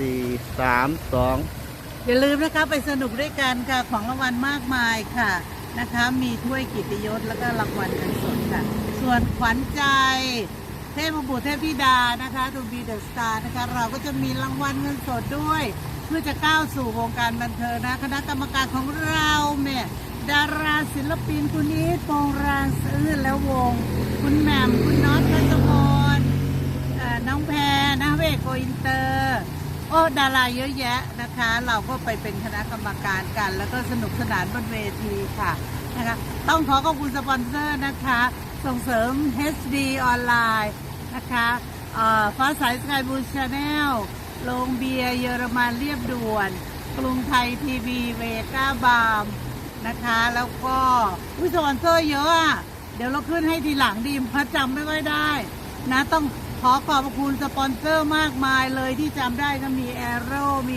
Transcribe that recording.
สี่สามสองอย่าลืมนะคะไปสนุกด้วยกันค่ะของรางวัลมากมายค่ะนะคะ มีถ้วยกิติยศแล้วก็รางวัลเงินสดค่ะ ส่วนขวัญใจ เทพบุตรเทพธิดานะคะดูบีเดอะสตาร์นะคะ เราก็จะมีรางวัลเงินสดด้วย เพื่อจะก้าวสู่วงการบันเทิงนะคณะกรรมการของเราเนี่ยดาราศิลปินคุณอีทโปงรางซื่อและววง คุณแหม่มคุณน็อตพัชพรน้องแพรนะเวกโกอินเตอร์ โอ้ดาราเยอะแยะนะคะ เราก็ไปเป็นคณะกรรมการกัน แล้วก็สนุกสนานบนเวทีค่ะนะคะต้องขอขอบคุณสปอนเซอร์นะคะ ส่งเสริม HD ออนไลน์นะคะเอ่อฟ้าสายสกายบูชาแนลโรงเบียร์เยอรมันเรียบด่วน กรุงไทยทีวีเวก้าบามนะคะ แล้วก็อุ้ยสปอนเซอร์เยอะอะเดี๋ยวเราขึ้นให้ทีหลังดีเพราะจำไม่ค่อยได้ นะต้อง ขอขอบคุณสปอนเซอร์มากมายเลยที่จำได้ก็มีแอโร่มี